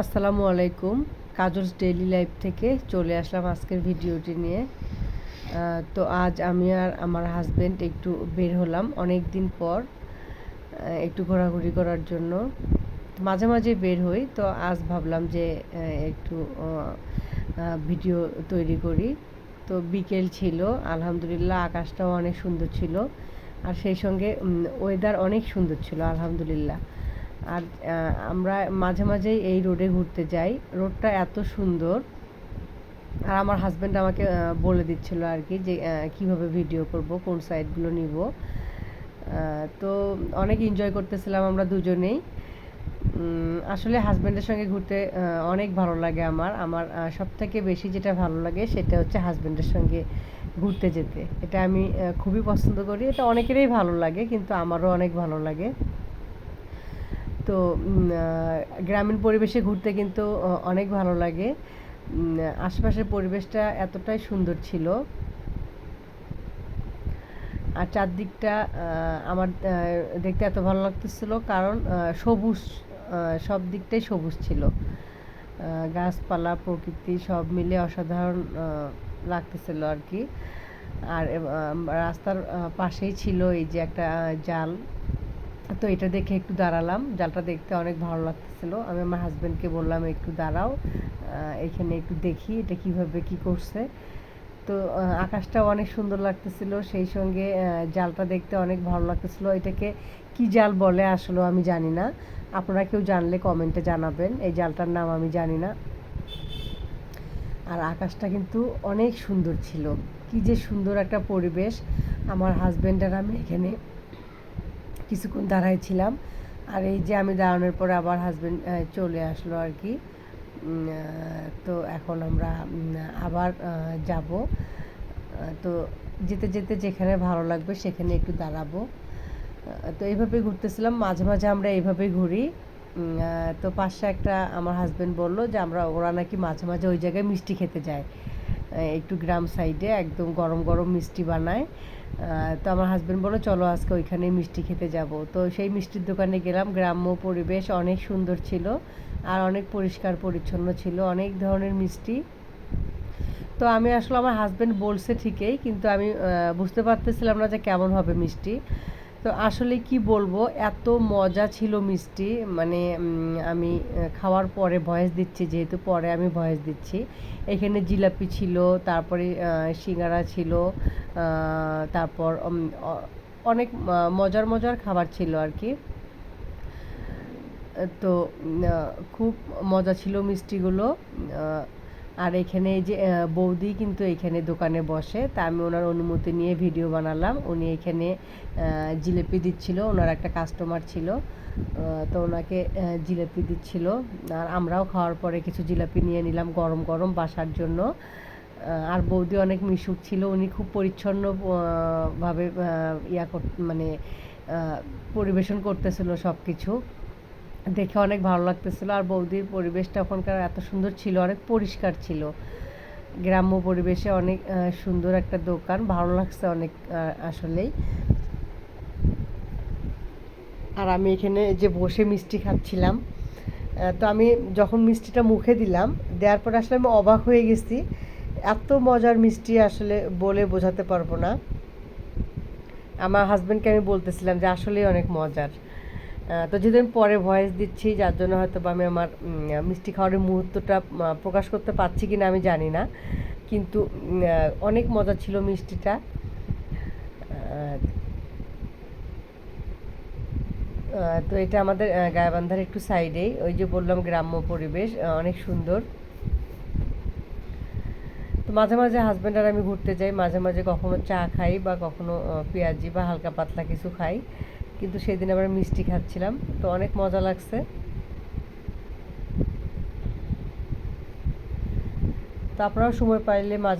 আসসালামু আলাইকুম। Kajol's daily life থেকে চলে আসলাম আজকের ভিডিওটি নিয়ে। তো আজ আমি আর আমার হাজবেন্ড একটু বের হলাম অনেক দিন পর একটু ঘোরাঘুরি করার জন্য। মাঝে মাঝে বের হই, তো আজ ভাবলাম যে একটু ভিডিও তৈরি করি। তো বিকেল ছিল, আলহামদুলিল্লাহ আকাশটাও অনেক সুন্দর ছিল। আর সেই সঙ্গে ওয়েদার অনেক সুন্দর ছিল, আলহামদুলিল্লাহ। আর আমরা মাঝে মাঝেই এই রোডে ঘুরতে যাই। রোডটা এত সুন্দর। আর আমার হাজব্যান্ড আমাকে বলে দিচ্ছিল আর কি যে কীভাবে ভিডিও করব, কোন সাইডগুলো নিব। তো অনেক এনজয় করতেছিলাম আমরা দুজনেই। আসলে হাজব্যান্ডের সঙ্গে ঘুরতে অনেক ভালো লাগে আমার। আমার সব থেকে বেশি যেটা ভালো লাগে সেটা হচ্ছে হাজব্যান্ডের সঙ্গে ঘুরতে যেতে। এটা আমি খুবই পছন্দ করি। এটা অনেকেরই ভালো লাগে, কিন্তু আমারও অনেক ভালো লাগে। তো গ্রামীণ পরিবেশে ঘুরতে কিন্তু অনেক ভালো লাগে। আশেপাশের পরিবেশটা এতটাই সুন্দর ছিল। আর চারদিকটা আমার দেখতে এত ভালো লাগতেছিল কারণ সবুজ সব দিকটাই সবুজ ছিল। গাছপালা, প্রকৃতি সব মিলে অসাধারণ লাগতেছিল আর কি। আর রাস্তার পাশেই ছিল এই যে একটা জাল। তো এটা দেখে একটু দাঁড়ালাম। জালটা দেখতে অনেক ভালো লাগতেছিল। আমি আমার হাজব্যান্ডকে বললাম একটু দাঁড়াও এখানে একটু দেখি এটা কীভাবে কি করছে। তো আহ, আকাশটাও অনেক সুন্দর লাগতেছিল। সেই সঙ্গে জালটা দেখতে অনেক ভালো লাগতেছিল। এটাকে কি জাল বলে আসলে আমি জানি না। আপনারা কেউ জানলে কমেন্টে জানাবেন। এই জালটার নাম আমি জানি না। আর আকাশটা কিন্তু অনেক সুন্দর ছিল। কি যে সুন্দর একটা পরিবেশ। আমার হাজব্যান্ড আর আমি এখানে কিছুক্ষণ দাঁড়াই ছিলাম। আর এই যে আমি দাঁড়ানোর পরে আবার হাজব্যান্ড চলে আসলো আর কি। তো এখন আমরা আবার যাব। তো যেতে যেতে যেখানে ভালো লাগবে সেখানে একটু দাঁড়াবো। তো এইভাবে ঘুরতেছিলাম। মাঝে মাঝে আমরা এইভাবেই ঘুরি। তো পাশে একটা আমার হাজব্যান্ড বলল যে আমরা, ওরা নাকি মাঝে মাঝে ওই জায়গায় মিষ্টি খেতে যায়। একটু গ্রাম সাইডে একদম গরম গরম মিষ্টি বানায়। তো আমার হাজব্যান্ড বলো চলো আজকে ওইখানে মিষ্টি খেতে যাব। তো সেই মিষ্টির দোকানে গেলাম, গ্রাম্য পরিবেশ অনেক সুন্দর ছিল আর অনেক পরিষ্কার পরিচ্ছন্ন ছিল, অনেক ধরনের মিষ্টি। তো আমি আসলে আমার হাজব্যান্ড বলছে ঠিকই, কিন্তু আমি বুঝতে পারতেছিলাম না যে কেমন হবে মিষ্টি। তো আসলে কি বলব, এত মজা ছিল মিষ্টি। মানে আমি খাওয়ার পরে ভয়েস দিচ্ছি, যেহেতু পরে আমি ভয়েস দিচ্ছি। এখানে জিলাপি ছিল, তারপরে সিঙ্গারা ছিল তারপর অনেক মজার মজার খাবার ছিল আর কি। তো খুব মজা ছিল মিষ্টিগুলো। আর এখানে এই যে বৌদি কিন্তু এখানে দোকানে বসে। তা আমি ওনার অনুমতি নিয়ে ভিডিও বানালাম। উনি এখানে জিলিপি দিচ্ছিল। ওনার একটা কাস্টমার ছিল। তো ওনাকে জিলিপি দিচ্ছিল। আর আমরাও খাওয়ার পরে কিছু জিলাপি নিয়ে নিলাম গরম গরম বাসার জন্য। আর বৌদি অনেক মিশুক ছিল। উনি খুব পরিচ্ছন্ন ভাবে ইয়া মানে পরিবেশন করতেছিল সব কিছু দেখে অনেক ভালো লাগতেছিল। আর বৌদির পরিবেশটা ওখানকার এত সুন্দর ছিল, অনেক পরিষ্কার ছিল। গ্রাম্য পরিবেশে অনেক সুন্দর একটা দোকান, ভালো লাগছে অনেক আসলেই। আর আমি এখানে যে বসে মিষ্টি খাচ্ছিলাম তো আমি যখন মিষ্টিটা মুখে দিলাম, দেওয়ার পর আসলে আমি অবাক হয়ে গেছি। এত মজার মিষ্টি আসলে বলে বোঝাতে পারব না। আমার হাজব্যান্ডকে আমি বলতেছিলাম যে আসলেই অনেক মজার। তো যেদিন পরে ভয়েস দিচ্ছি, যার জন্য হয়তো বা আমি আমার মিষ্টি খাওয়ার মুহূর্তটা প্রকাশ করতে পারছি কি না আমি জানি না। কিন্তু অনেক মজা ছিল মিষ্টিটা। তো এটা আমাদের গায়াবান্ধার একটু সাইডেই ওই যে বললাম, গ্রাম্য পরিবেশ অনেক সুন্দর। তো মাঝে মাঝে হাজব্যান্ড আর আমি ঘুরতে যাই। মাঝে মাঝে কখনো চা খাই বা কখনো পেঁয়াজি বা হালকা পাতলা কিছু খাই। কিন্তু সেদিন আমরা মিষ্টি খাচ্ছিলাম তো অনেক মজা লাগছে। তো আপনারাও সময় পাইলে মাঝে